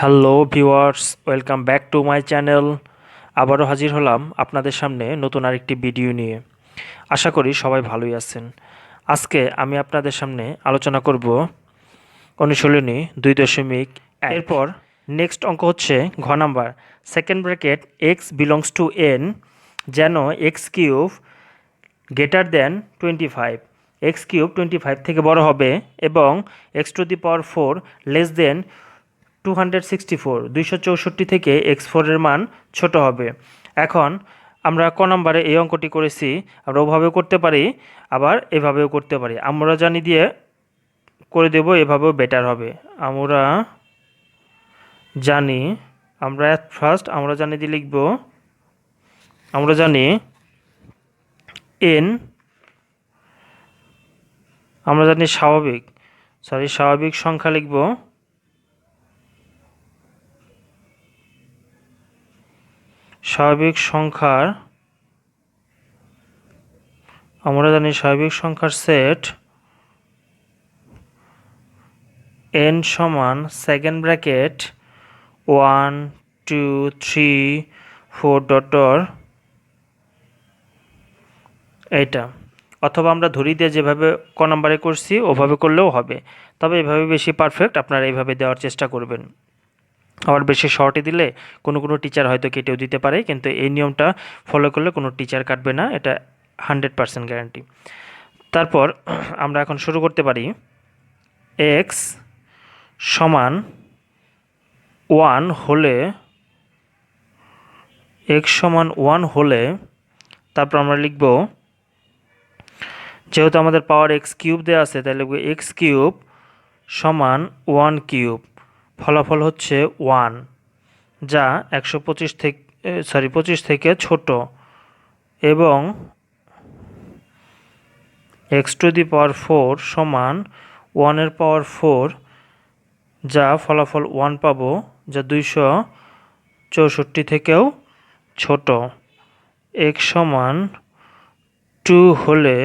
Hello viewers, welcome back to my channel. আবারও হাজির হলাম আপনাদের সামনে নতুন আরেকটি ভিডিও নিয়ে। আশা করি সবাই ভালোই আছেন। আজকে আমি আপনাদের সামনে আলোচনা করব অনুশীলনী দুই দশমিক। এরপর নেক্সট অঙ্ক হচ্ছে ঘ number. Second bracket x belongs to N যেন x cube greater than twenty five x cube twenty five থেকে বড় হবে এবং x to the power four less than two hundred sixty four দুইশো চৌষট্টি থেকে এক্স ফোরের মান ছোট হবে। এখন আমরা ক নম্বরে এই অঙ্কটি করেছি, আমরা ওভাবেও করতে পারি, আবার এভাবেও করতে পারি। আমরা জানি দিয়ে করে দেব, এভাবেও বেটার হবে। আমরা জানি, আমরা ফার্স্ট আমরা জানি দিয়ে লিখব, আমরা জানি এন আমরা জানি স্বাভাবিক সরি স্বাভাবিক সংখ্যা লিখব। স্বাভাবিক সংখ্যার, আমরা জানি স্বাভাবিক সংখ্যার সেট এন সমান second bracket one two three four ডটর এইটা। অথবা আমরা ধরি দিয়ে যেভাবে ক নম্বরে করছি, ওভাবে করলেও হবে। তবে এভাবে বেশি পারফেক্ট আপনারা এইভাবে দেওয়ার চেষ্টা করবেন। আবার বেশি শর্টে দিলে কোনো কোনো টিচার হয়তো কেটেও দিতে পারে, কিন্তু এই নিয়মটা ফলো করলে কোনো টিচার কাটবে না, এটা হান্ড্রেড পারসেন্ট গ্যারান্টি তারপর আমরা এখন শুরু করতে পারি। এক্স সমান ওয়ান হলে এক্স সমান ওয়ান হলে, তারপর আমরা লিখব, যেহেতু আমাদের পাওয়ার এক্স কিউব দেওয়া আছে, তাহলে লিখব এক্স কিউব সমান ওয়ান কিউব ফলাফল হচ্ছে ওয়ান, যা একশো পঁচিশ থেকে সরি পঁচিশ থেকে ছোট এবং x to the power four সমান ওয়ানের পাওয়ার ফোর, যা ফলাফল ওয়ান পাবো, যা দুইশো চৌষট্টি থেকেও ছোট। এক্স সমান টু হলে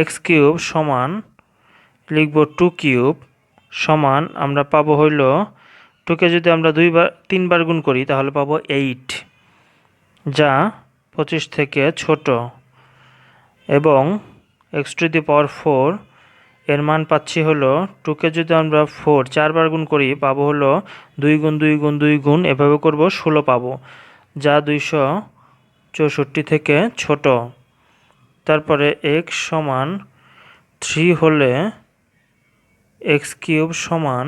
এক্স কিউব সমান লিখব টু কিউব সমান আমরা পাবো হইল, টুকে যদি আমরা দুইবার, তিনবার গুণ করি তাহলে পাবো এইট, যা পঁচিশ থেকে ছোট, এবং x to the power four, এর মান পাচ্ছি হলো টুকে যদি আমরা ফোর, চারবার গুণ করি পাবো হলো দুই গুণ দুই গুণ দুই গুণ, এভাবে করব ষোলো পাবো, যা দুইশো চৌষট্টি থেকে ছোট, তারপরে এক্স সমান থ্রি হলে এক্স কিউব সমান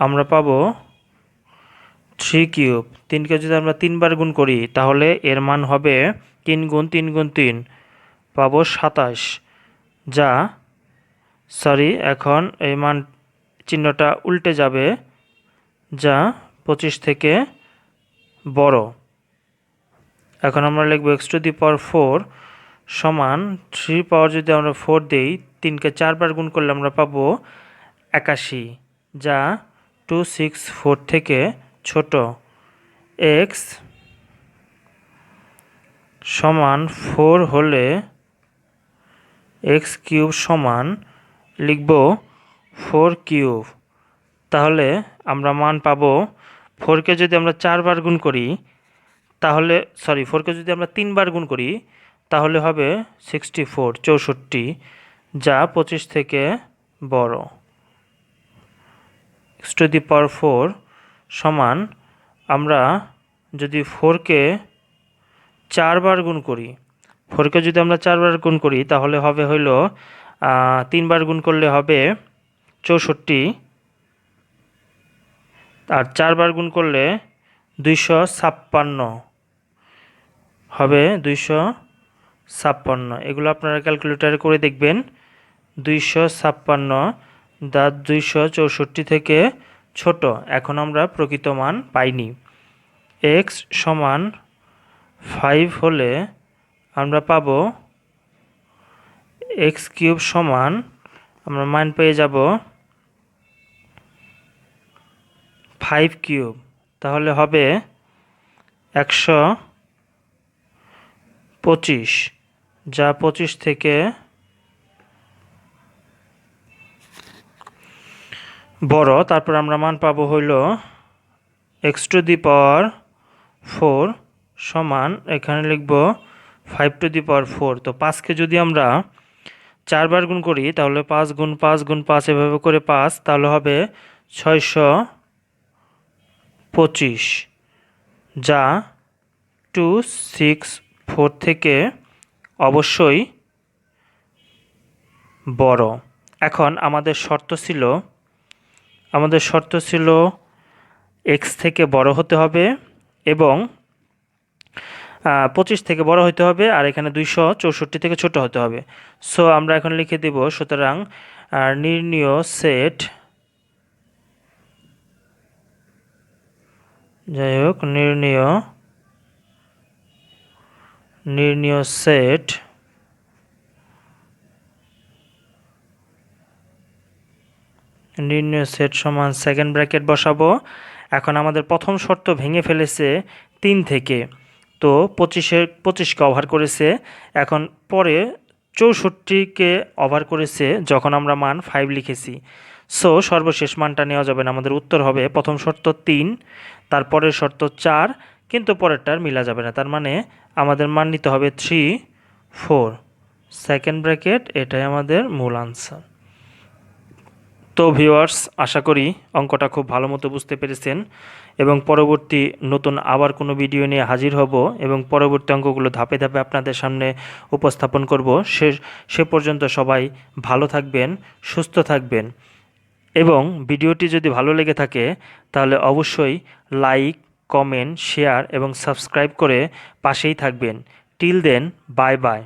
আমরা পাবো থ্রি কিউব। তিনকে যদি আমরা তিনবার গুণ করি, তাহলে এর মান হবে তিন গুণ তিন গুণ তিন, পাবো সাতাশ। যা, সরি, এখন এই মান চিহ্নটা উল্টে যাবে, যা পঁচিশ থেকে বড়। এখন আমরা লিখব x to the power four সমান থ্রি পাওয়ার যদি আমরা ফোর দিই, তিনকে চারবার গুণ করলে আমরা পাবো একাশি, যা টু সিক্স ফোর থেকে ছোট। এক্স সমান ফোর হলে এক্স কিউব সমান লিখব ফোর কিউব। তাহলে আমরা মান পাবো ফোরকে যদি আমরা চারবার গুণ করি, তাহলে, সরি ফোরকে যদি আমরা তিনবার গুণ করি, তাহলে হবে সিক্সটি ফোর, চৌষট্টি, যা পঁচিশ থেকে বড়। X to the power four সমান আমরা যদি ফোরকে চারবার গুণ করি ফোরকে যদি আমরা চারবার গুণ করি, তাহলে হবে হইল তিনবার গুণ করলে হবে চৌষট্টি। আর চারবার গুণ করলে দুইশো ছাপ্পান্ন। হবে দুইশো ছাপ্পান্ন। এগুলো আপনারা ক্যালকুলেটারে করে দেখবেন। দুইশো ছাপ্পান্ন দা দুইশো চৌষট্টি থেকে ছোট। এখন আমরা প্রকৃত মান পাইনি। এক্স সমান ফাইভ হলে আমরা পাব এক্স কিউব সমান, আমরা মান পেয়ে যাব ফাইভ কিউব। তাহলে হবে একশো পঁচিশ। যা পঁচিশ থেকে বড়, তারপর আমরা মান পাবো হইল x to the power four সমান, এখানে লিখব five to the power four তো পাঁচকে যদি আমরা চারবার গুণ করি, তাহলে পাঁচ গুণ পাঁচ গুণ পাঁচ, এভাবে করে পাঁচ, তাহলে হবে ছয়শো পঁচিশ। যা টু সিক্স ফোর থেকে অবশ্যই বড়। এখন আমাদের শর্ত ছিল আমাদের শর্ত ছিল এক্স থেকে বড় হতে হবে এবং পঁচিশ থেকে বড় হতে হবে আর এখানে দুইশো চৌষট্টি থেকে ছোট হতে হবে। সো আমরা এখন লিখে দেব, সুতরাং নির্ণীয় সেট যাই হোক, নির্ণীয় নির্ণীয় সেট নির্ণয় সেট সমান সেকেন্ড ব্র্যাকেট বসাবো। এখন আমাদের প্রথম শর্ত ভেঙে ফেলেছে তিন থেকে। তো পঁচিশের পঁচিশকে ওভার করেছে। এখন পরে চৌষট্টিকে ওভার করেছে যখন আমরা মান ফাইভ লিখেছি। সো সর্বশেষ মানটা নেওয়া যাবে না, আমাদের উত্তর হবে প্রথম শর্ত তিন, তারপরের শর্ত চার, কিন্তু পরেরটার মিলা যাবে না। তার মানে আমাদের মান নিতে হবে থ্রি ফোর সেকেন্ড ব্র্যাকেট এটাই আমাদের মূল আনসার তো ভিউয়ার্স, আশা করি অঙ্কটা খুব ভালো মতো বুঝতে পেরেছেন এবং পরবর্তী নতুন আবার কোনো ভিডিও নিয়ে হাজির হব এবং পরবর্তী অঙ্কগুলো ধাপে ধাপে আপনাদের সামনে উপস্থাপন করব। সে সে পর্যন্ত সবাই ভালো থাকবেন, সুস্থ থাকবেন এবং ভিডিওটি যদি ভালো লেগে থাকে তাহলে অবশ্যই লাইক, কমেন্ট, শেয়ার এবং সাবস্ক্রাইব করে পাশেই থাকবেন। Till then, bye bye.